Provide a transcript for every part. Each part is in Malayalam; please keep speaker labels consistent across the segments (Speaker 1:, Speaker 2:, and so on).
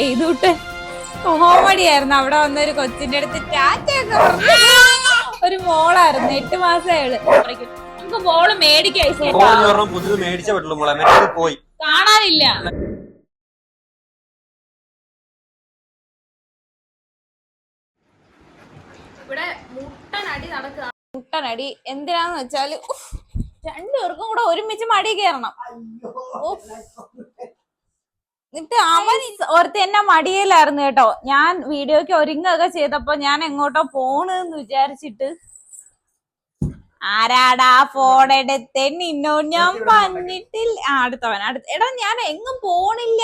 Speaker 1: എഴുതൂട്ട് കോമഡി ആയിരുന്നു അവിടെ വന്ന ഒരു കൊച്ചിന്റെ അടുത്ത് ടാറ്റയൊക്കെ ഒരു മോളായിരുന്നു എട്ട് നമുക്ക് മോൾ മേടിക്കാൻ
Speaker 2: ഫോൺ ഒരെണ്ണം പുതിയത് മേടിച്ചേ പറ്റുള്ളൂ മോളെ. മറ്റേത് പോയി.
Speaker 1: കാണാനില്ല. ഇവിടെ മുട്ടനടി നടക്കുക. മുട്ടനടി എന്തിനാന്ന് വെച്ചാൽ രണ്ടുപേർക്കും കൂടെ ഒരുമിച്ച് മടി കയറണം. എന്നിട്ട് അവൻ ഓർത്ത് എന്നെ മടിയിലായിരുന്നു കേട്ടോ. ഞാൻ വീഡിയോക്ക് ഒരുങ്ങുക ചെയ്തപ്പോ ഞാൻ എങ്ങോട്ടോ പോണെന്ന് വിചാരിച്ചിട്ട് ആരാടാ ഫോൺ എടുത്ത്? നിന്നോട് ഞാൻ പറഞ്ഞിട്ടില്ല ആ അടുത്തവൻ അടുത്ത എടാ ഞാൻ എങ്ങും പോണില്ല.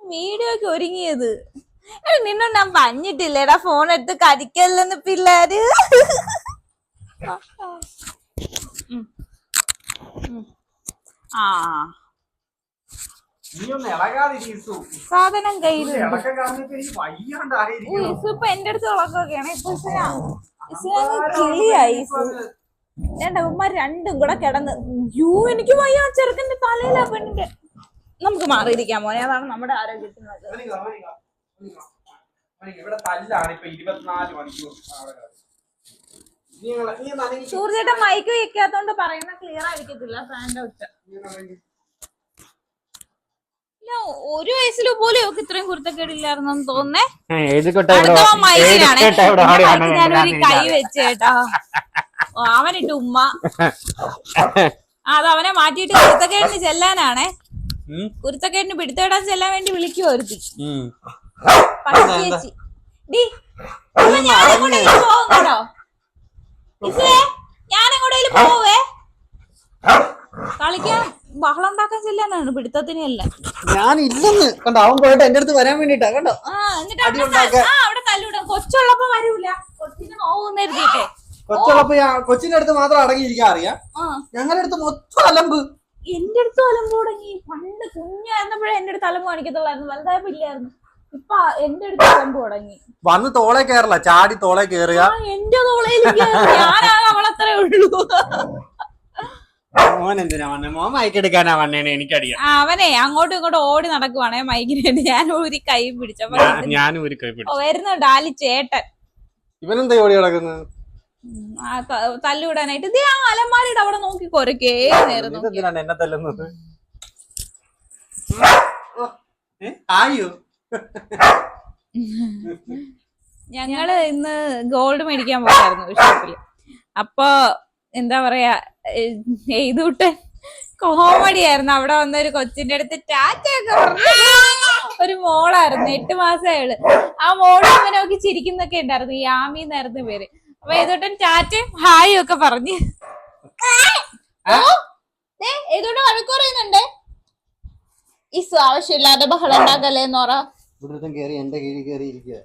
Speaker 1: വീഡിയോക്ക് ഒരുങ്ങിയത്. എടാ, നിന്നോട് ഞാൻ പറഞ്ഞിട്ടില്ല എടാ ഫോൺ എടുത്ത് കരിക്കല്ലെന്ന് പിള്ളേര്. ആ. സാധനം ഇസു ഇപ്പൊ എന്റെ അടുത്ത് ഉളക്കൊക്കെയാണ് ഇപ്പൊ കിളിയായി രണ്ടവന്മാർ രണ്ടും കൂടെ കിടന്ന്. യൂ എനിക്ക് വയ്യ ആ ചെറുക്കന്റെ തലയിലാ പെണ്ണിന്റെ. നമുക്ക് മാറിയിരിക്കാൻ മോനെ. അതാണ് നമ്മുടെ ആരോഗ്യത്തിന് സൂർജേട്ടൻ മൈക്ക് വെക്കാത്തോണ്ട് പറയുന്ന ക്ലിയർ ആയിരിക്കത്തില്ല ഫാന്റെ ഒച്ച
Speaker 2: നീ ഒന്ന് അനങ്ങി.
Speaker 1: ഇല്ല ഒരു വയസ്സിൽ പോലും ഇവക്ക് ഇത്രയും കുരുത്തക്കേടില്ലായിരുന്നെന്ന്
Speaker 3: തോന്നേ
Speaker 1: ഞാനൊരു കൈ അവനിട്ട് ഉമ്മ. ആ, അത് അവനെ മാറ്റിയിട്ട് കുരുത്തക്കേടിന് ചെല്ലാനാണേ. കുരുത്തക്കേടിന് പിടുത്തേടാൻ ചെല്ലാൻ വേണ്ടി വിളിക്കുവായിരുന്നു
Speaker 2: ഒരുത്തി.
Speaker 1: ചേച്ചി. ഡി കേട്ടോ പോവേ. കളിക്കാൻ ബഹളം ഉണ്ടാക്കാൻ ചെല്ലാനാണ് പിടുത്തത്തിനല്ല
Speaker 3: ഞാൻ ഇല്ലെന്ന് കണ്ടോ അവൻ പോയിട്ട് എന്റെ അടുത്ത് വരാൻ വേണ്ടിട്ടാ കണ്ടോ?
Speaker 1: ആ എന്നിട്ട് അവിടെ ത- ആ അവിടെ തല്ലൂടാ. കൊച്ചുള്ളപ്പോ വരൂല. കൊച്ചിന് നോവുന്ന എഴുതിയിട്ടെ.
Speaker 3: കൊച്ചുള്ളപ്പോ ഞാൻ കൊച്ചിന്റെ അടുത്ത് മാത്രം അടങ്ങിയിരിക്കാൻ അറിയാം.
Speaker 1: ആ.
Speaker 3: ഞങ്ങളുടെ അടുത്ത് മൊത്തം അലമ്പ്.
Speaker 1: എന്റെ അടുത്ത് അലമ്പ് തുടങ്ങി പണ്ട് കുഞ്ഞായിരുന്നപ്പോഴേ എന്റെ അടുത്ത് അലമ്പ് കാണിക്കത്തുള്ളായിരുന്നു. വലുതായപ്പോ ഇല്ലായിരുന്നു ഇപ്പൊ എന്റെ അടുത്ത് അലമ്പ് തുടങ്ങി.
Speaker 3: വന്ന് തോളെ കയറില്ല ചാടി തോളെ കയറുക.
Speaker 1: ആ എന്റെ തോളയിൽ ഞാനാണ് അവളത്രേ ഉള്ളൂ.
Speaker 3: മോൻ എന്തിനാ വന്നെ? മോൻ മയക്കെടുക്കാനാ വന്നേനെ എനിക്കറിയാം.
Speaker 1: അവനെ അങ്ങോട്ടും ഇങ്ങോട്ടും ഓടി നടക്കുവാണേ മൈക്കിന് ഞാൻ ഒരു കൈ പിടിച്ചപ്പോ
Speaker 3: ഞാൻ- ഒരു കൈ പിടിച്ചു.
Speaker 1: വരുന്നു ഡാലി ചേട്ടൻ.
Speaker 3: ഇവനെന്താ ഓടി കിടക്കുന്നത്
Speaker 1: ഉം, ആ ത- തല്ലുവിടാനായിട്ട് ഇത് ആ അലമാരിയുടെ അവിടെ നോക്കി കൊരക്കേ നേരം നോക്കി.
Speaker 3: ഇതെന്തിനാണ് എന്നെ തല്ലുന്നത്? ഏ? ആയോ?
Speaker 1: ഞങ്ങൾ ഇന്ന് ഗോൾഡ് മേടിക്കാൻ പോയായിരുന്നു ഷോപ്പിൽ. അപ്പൊ എന്താ പറയാ എഴുതൂട്ട് കോമഡി ആയിരുന്നു. അവിടെ വന്ന ഒരു കൊച്ചിന്റെ അടുത്ത് ടാറ്റയൊക്കെ പറഞ്ഞു. ഒരു മോളായിരുന്നു എട്ട് മാസമായുള്ളു ആ മോൾ അവനെ നോക്കി ചിരിക്കുന്നൊക്കെ ഉണ്ടായിരുന്നു യാമി എന്നായിരുന്നു പേര്. അപ്പൊ ഏതോട്ടൻ ടാറ്റയും ഹായും ഒക്കെ പറഞ്ഞു. ഏതോട്ടൻ വഴക്ക് പറയുന്നുണ്ട്. ഇസു ആവശ്യമില്ലാതെ ബഹളം ഉണ്ടാക്കല്ലേ നോറ
Speaker 3: ഇവിടെ കയറി എന്റെ കീഴിൽ കയറി ഇരിക്കുക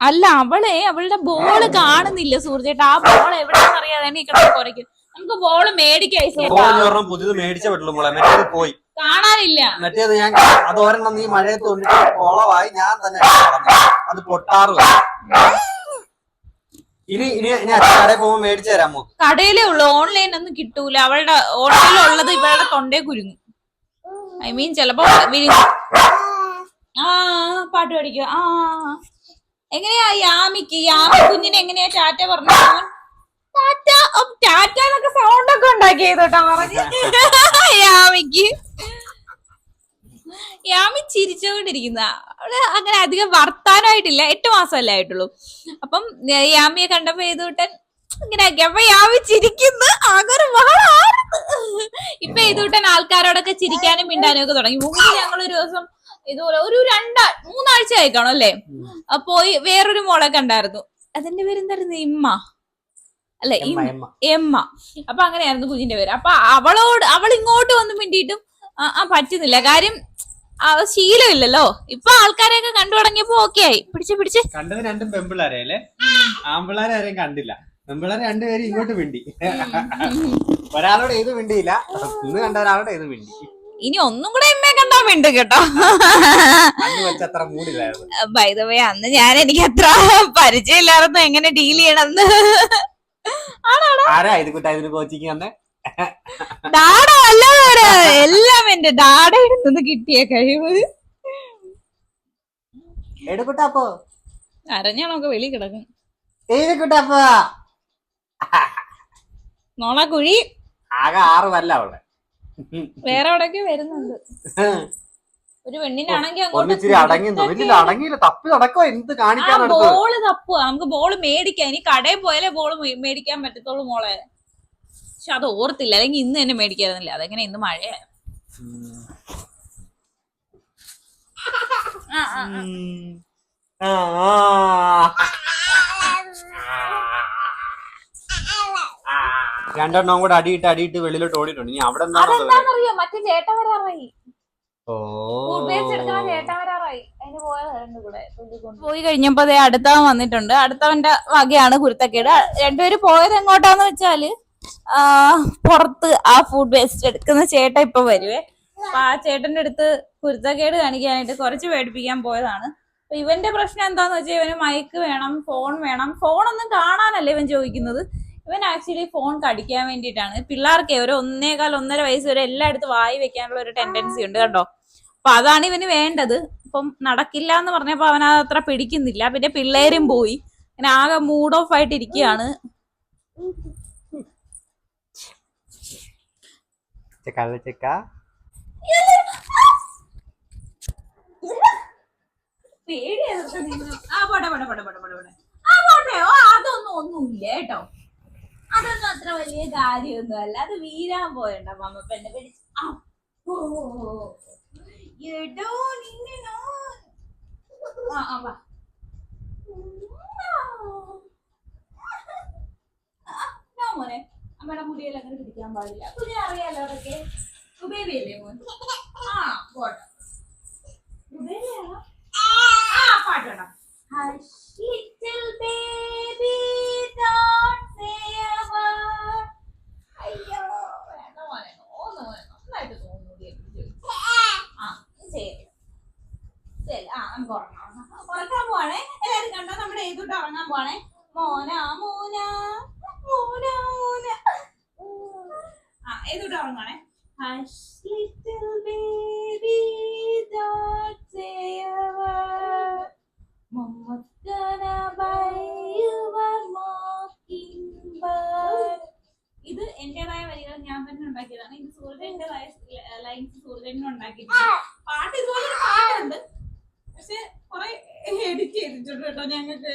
Speaker 1: അല്ല അവളെ അവളുടെ ബോൾ കാണുന്നില്ല സൂര്യേട്ടാ ആ ബോൾ എവിടെയാണെന്ന് അറിയാതെ ഈ കിടന്ന് കുറയ്ക്കും നമുക്ക് ബോൾ മേടിക്കാം
Speaker 2: പുതിയത് മേടിച്ചേ പറ്റുള്ളൂ മോളെ മറ്റേത് പോയി.
Speaker 1: കാണാനില്ല.
Speaker 2: മറ്റേത് ഞാൻ അത് ഒരെണ്ണം നീ മഴയത്ത് കൊണ്ടിട്ട് കോളമായി. ഞാൻ തന്നെ അത് പൊട്ടാറ് ഇനി ഇനി കടയിൽ പോകുമ്പോ മേടിച്ചു തരാം
Speaker 1: കടയിലേ ഉള്ളു. ഓൺലൈൻ ഒന്നും കിട്ടൂല. അവളുടെ ഓൺലൈനിൽ ഉള്ളത് ഇവളുടെ തൊണ്ടേ കുരുങ്ങും. ഐ മീൻ ചിലപ്പോ ആ പാട്ട് പഠിക്കുക. ആ. എങ്ങനെയാ യാമിക്ക് യാമി കുഞ്ഞിനെ എങ്ങനെയാ ടാറ്റ പറഞ്ഞു ടാറ്റ ടാറ്റ എന്നൊക്കെ സൗണ്ട് ഒക്കെ ഉണ്ടാക്കി കേട്ടോ പറഞ്ഞു യാമി ചിരിച്ചുകൊണ്ടിരിക്കുന്ന അവൾ അങ്ങനെ അധികം വർത്താനമായിട്ടില്ല എട്ട് മാസമല്ലേ ആയിട്ടുള്ളൂ. അപ്പം യാമിയെ കണ്ടപ്പോ ഏതൂട്ടൻ ഇങ്ങനെ അപ്പൊ യാമി ചിരിക്കുന്നു. ബഹളമായിരുന്നു ഇപ്പൊ ഏതൂട്ടൻ ആൾക്കാരോടൊക്കെ ചിരിക്കാനും മിണ്ടാനും ഒക്കെ തുടങ്ങി. മുമ്പ് ഞങ്ങളൊരു ദിവസം ഇതുപോലെ ഒരു രണ്ടാ മൂന്നാഴ്ച ആയിക്കാണോ അല്ലേ അപ്പൊ വേറൊരു മോളെ കണ്ടായിരുന്നു. അതിന്റെ പേരെന്തായിരുന്നു? ഇമ്മ. അല്ലെ
Speaker 3: എമ്മ,
Speaker 1: അപ്പൊ അങ്ങനെയായിരുന്നു കുഞ്ഞിന്റെ പേര്. അപ്പൊ അവളോട് അവൾ ഇങ്ങോട്ട് വന്ന് മിണ്ടിയിട്ടും ആ, പറ്റുന്നില്ല. കാര്യം ശീലമില്ലല്ലോ. ഇപ്പൊ ആൾക്കാരെയൊക്കെ കണ്ടു തുടങ്ങിയപ്പോ ഓക്കെ ആയി. പിടിച്ച് പിടിച്ച്.
Speaker 3: കണ്ടത് രണ്ടും പെമ്പിള്ളാരെ അല്ലേ? ആമ്പിള്ളാരെ ആരെയും കണ്ടില്ല. പെമ്പിള്ളാരെ രണ്ടുപേരും ഇങ്ങോട്ട് മിണ്ടി. ഒരാളോട് ഏത് മിണ്ടിയില്ല. ഇന്ന് കണ്ട ഒരാളോട് ഏത് മിണ്ടി.
Speaker 1: ഇനി ഒന്നും കൂടെ എമ്മയെ കണ്ടാ മിണ്ടും കേട്ടോ. ബൈ ദ വേ അന്ന് ഞാൻ എനിക്ക് അത്ര പരിചയമില്ലായിരുന്നു എങ്ങനെ ഡീൽ ചെയ്യണമെന്ന്. ഡാഡ അല്ലാതെ എല്ലാം എന്റെ ഡാഡയിൽ നിന്ന് കിട്ടിയ കഴിവ്. അരഞ്ഞാണൊക്കെ വെളി കിടക്കും.
Speaker 3: എഴുതിക്കുട്ടാപ്പോ
Speaker 1: നോളാ കുഴി.
Speaker 3: ആകെ ആറ് വല്ല അവിടെ
Speaker 1: വേറെ എവിടേക്ക് വരുന്നുണ്ട്. ഒരു പെണ്ണിനാണെങ്കിൽ
Speaker 3: ഒന്നിച്ചിരി അടങ്ങി വലിയ അടങ്ങിയില്ല. തപ്പി നടക്കോ എന്ത് കാണിക്കാൻ
Speaker 1: ബോൾ തപ്പുക നമുക്ക് ബോൾ മേടിക്കാം. ഇനി കടയിൽ പോയാലേ ബോൾ മേടിക്കാൻ പറ്റത്തുള്ളൂ മോളെ. പക്ഷെ അത് ഓർത്തില്ല. അല്ലെങ്കിൽ ഇന്ന് തന്നെ മേടിക്കായിരുന്നില്ല അതെങ്ങനെ ഇന്ന് മഴയാ? ആ, ആ, ആ.
Speaker 3: ആ, ആ. രണ്ടെണ്ണം കൂടെ അടിയിട്ട് അടിയിട്ട് വെളിയിലോട്ട് ഓടിയിട്ടുണ്ട്. ഇനി അവിടെ അറിയോ
Speaker 1: അതെന്താണെന്നറിയോ? മറ്റേ ചേട്ടൻ വരാറായി.
Speaker 3: ഓ.
Speaker 1: ചേട്ടൻ വരാറായി. അതിന് പോയത് രണ്ടും കൂടെ തുള്ളിക്കൊണ്ട്. പോയി കഴിഞ്ഞപ്പോ ദേ അടുത്തവൻ വന്നിട്ടുണ്ട്. അടുത്തവന്റെ വകയാണ് കുരുത്തക്കേട്. രണ്ടുപേരും പോയത് എങ്ങോട്ടാന്ന് വെച്ചാൽ ആ, പുറത്ത് ആ ഫുഡ് വേസ്റ്റ് എടുക്കുന്ന ചേട്ട ഇപ്പൊ വരുവേ. അപ്പൊ ആ ചേട്ടന്റെ അടുത്ത് കുരുത്തക്കേട് കാണിക്കാനായിട്ട് കുറച്ച് പേടിപ്പിക്കാൻ പോയതാണ്. അപ്പൊ ഇവന്റെ പ്രശ്നം എന്താന്ന് വെച്ചാൽ ഇവന് മൈക്ക് വേണം ഫോൺ വേണം. ഫോണൊന്നും കാണാനല്ലേ ഇവൻ ചോദിക്കുന്നത്? ഇവൻ ആക്ച്വലി ഫോൺ കടിക്കാൻ വേണ്ടിയിട്ടാണ്. പിള്ളേർക്ക് ഒരു ഒന്നേകാൽ ഒന്നര വയസ്സ് വരെ എല്ലായിടത്തും വായി വെക്കാനുള്ള ഒരു ടെൻഡൻസി ഉണ്ട് കേട്ടോ അപ്പൊ അതാണ് ഇവന് വേണ്ടത്. ഇപ്പം നടക്കില്ല എന്ന് പറഞ്ഞപ്പോ അവൻ അത് അത്ര പിടിക്കുന്നില്ല. പിന്നെ പിള്ളേരും പോയി. അങ്ങനെ ആകെ മൂഡ് ഓഫ് ആയിട്ട് ഇരിക്കുകയാണ്.
Speaker 3: ചെക്ക ചെക്ക?
Speaker 1: ആ പോട്ടെ പോട്ടെ പോട്ടെ പോട്ടെ പോട്ടെ പോട്ടെ. ആ പോട്ടെ. ഓ അതൊന്നും ഒന്നുമില്ല കേട്ടോ. അത്ര വലിയ കാര്യമൊന്നും അല്ല അത് വീരാൻ പോയണ്ട മമ്മ പെണ്ണെ പിടിച്ച്. മോനെ. അമ്മയുടെ മുടിയിൽ അങ്ങനെ പിടിക്കാൻ പാടില്ല. കുഞ്ഞിനെ അറിയാലോ അതൊക്കെ? ബേബിയല്ലേ മോൻ? ആ പോട്ടെ. ബേബിയാണോ ആ പാട്ടോടാ Hush, little baby, don't say a word. അയ്യോ വേണ്ട മോനെ ഓന്ന് മോനെ നന്നായിട്ട് തോന്നുന്നു ആ ശരി ശരി ആ നമുക്ക് ഉറങ്ങാം ഉറങ്ങാൻ പോവാണേ എല്ലാവരും കണ്ടോ നമ്മുടെ എഴുതോട്ട് ഉറങ്ങാൻ പോവാണേ മോന മോന മോന മോന എഴുതോട്ട് ഉറങ്ങാണേ Hush, little baby, don't say a word. Mama's gonna buy you a mockingbird. ഇത് എന്റേതായ വരികൾ ഞാൻ തന്നെ ഉണ്ടാക്കിയതാണ്. ഇത് സൂര്യന്റേതായ ലൈൻസ് സൂര്യനും ഉണ്ടാക്കിയിട്ടുണ്ട്. പാട്ട് ഇതുപോലെ പാട്ടുണ്ട്. പക്ഷെ കുറെ എഡിറ്റ് ചെയ്തിട്ടുണ്ട് കേട്ടോ ഞങ്ങൾക്ക്